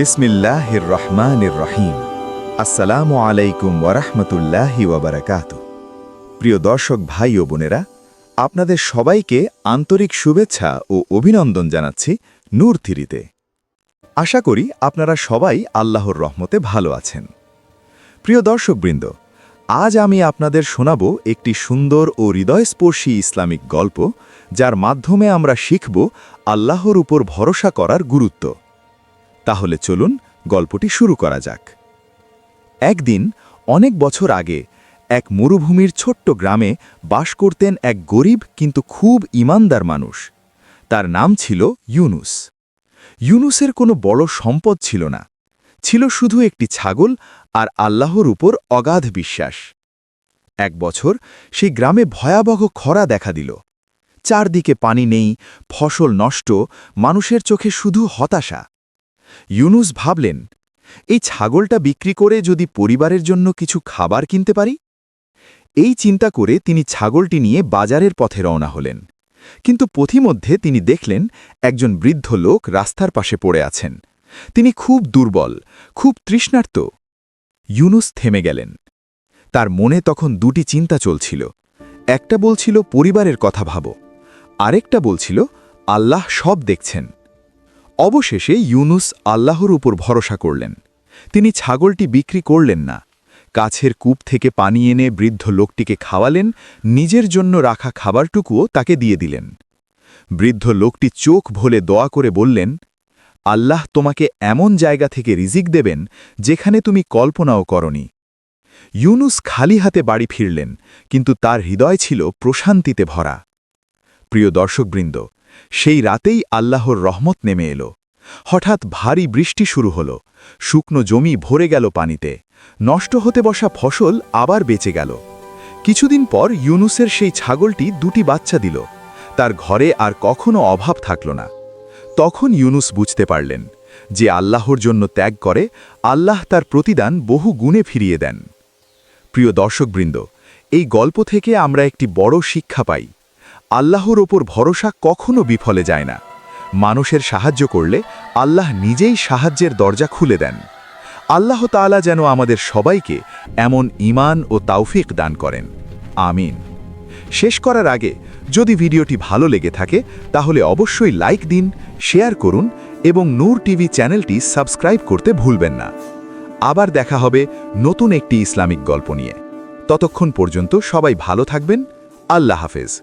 বিসমিল্লাহির রহমানির রহিম আসসালামু আলাইকুম ওয়ারাহমতুল্লাহি ওয়াবারাকাত। প্রিয় দর্শক ভাই ও বোনেরা, আপনাদের সবাইকে আন্তরিক শুভেচ্ছা ও অভিনন্দন জানাচ্ছি নূর থিরিতে। আশা করি আপনারা সবাই আল্লাহর রহমতে ভালো আছেন। প্রিয় দর্শকবৃন্দ, আজ আমি আপনাদের শোনাব একটি সুন্দর ও হৃদয়স্পর্শী ইসলামিক গল্প, যার মাধ্যমে আমরা শিখব আল্লাহর উপর ভরসা করার গুরুত্ব। তাহলে চলুন গল্পটি শুরু করা যাক। একদিন, অনেক বছর আগে, এক মরুভূমির ছোট্ট গ্রামে বাস করতেন এক গরিব কিন্তু খুব ইমানদার মানুষ। তার নাম ছিল ইউনুস। ইউনুসের কোনো বড় সম্পদ ছিল না। ছিল শুধু একটি ছাগল আর আল্লাহর উপর অগাধ বিশ্বাস। এক বছর সেই গ্রামে ভয়াবহ খরা দেখা দিল। চারদিকে পানি নেই, ফসল নষ্ট, মানুষের চোখে শুধু হতাশা। ইউনুস ভাবলেন, এই ছাগলটা বিক্রি করে যদি পরিবারের জন্য কিছু খাবার কিনতে পারি? এই চিন্তা করে তিনি ছাগলটি নিয়ে বাজারের পথে রওনা হলেন। কিন্তু পথিমধ্যে তিনি দেখলেন, একজন বৃদ্ধ লোক রাস্তার পাশে পড়ে আছেন। তিনি খুব দুর্বল, খুব তৃষ্ণার্ত। ইউনুস থেমে গেলেন। তার মনে তখন দুটি চিন্তা চলছিল। একটা বলছিল, পরিবারের কথা ভাবো। আরেকটা বলছিল, আল্লাহ সব দেখছেন। অবশেষে ইউনুস আল্লাহর উপর ভরসা করলেন। তিনি ছাগলটি বিক্রি করলেন না। কাছের কূপ থেকে পানি এনে বৃদ্ধ লোকটিকে খাওয়ালেন, নিজের জন্য রাখা খাবারটুকুও তাকে দিয়ে দিলেন। বৃদ্ধ লোকটি চোখ ভোলে দোয়া করে বললেন, আল্লাহ তোমাকে এমন জায়গা থেকে রিজিক দেবেন যেখানে তুমি কল্পনাও করনি। ইউনুস খালি হাতে বাড়ি ফিরলেন, কিন্তু তার হৃদয় ছিল প্রশান্তিতে ভরা। প্রিয় দর্শকবৃন্দ সেই রাতেই আল্লাহর রহমত নেমে এলো। হঠাৎ ভারী বৃষ্টি শুরু হল। শুকনো জমি ভরে গেল পানিতে। নষ্ট হতে বসা ফসল আবার বেঁচে গেল। কিছুদিন পর ইউনুসের সেই ছাগলটি দুটি বাচ্চা দিল। তার ঘরে আর কখনো অভাব থাকল না। তখন ইউনুস বুঝতে পারলেন যে আল্লাহর জন্য ত্যাগ করে আল্লাহ তার প্রতিদান বহু গুণে ফিরিয়ে দেন। প্রিয় দর্শকবৃন্দ, এই গল্প থেকে আমরা একটি বড় শিক্ষা পাই। আল্লাহর ওপর ভরসা কখনো বিফলে যায় না। মানুষের সাহায্য করলে আল্লাহ নিজেই সাহায্যের দরজা খুলে দেন। আল্লাহ তাআলা যেন আমাদের সবাইকে এমন ইমান ও তাওফিক দান করেন। আমিন। শেষ করার আগে যদি ভিডিওটি ভালো লেগে থাকে, তাহলে অবশ্যই লাইক দিন, শেয়ার করুন এবং নূর টিভি চ্যানেলটি সাবস্ক্রাইব করতে ভুলবেন না। আবার দেখা হবে নতুন একটি ইসলামিক গল্প নিয়ে। ততক্ষণ পর্যন্ত সবাই ভালো থাকবেন। আল্লাহ হাফেজ।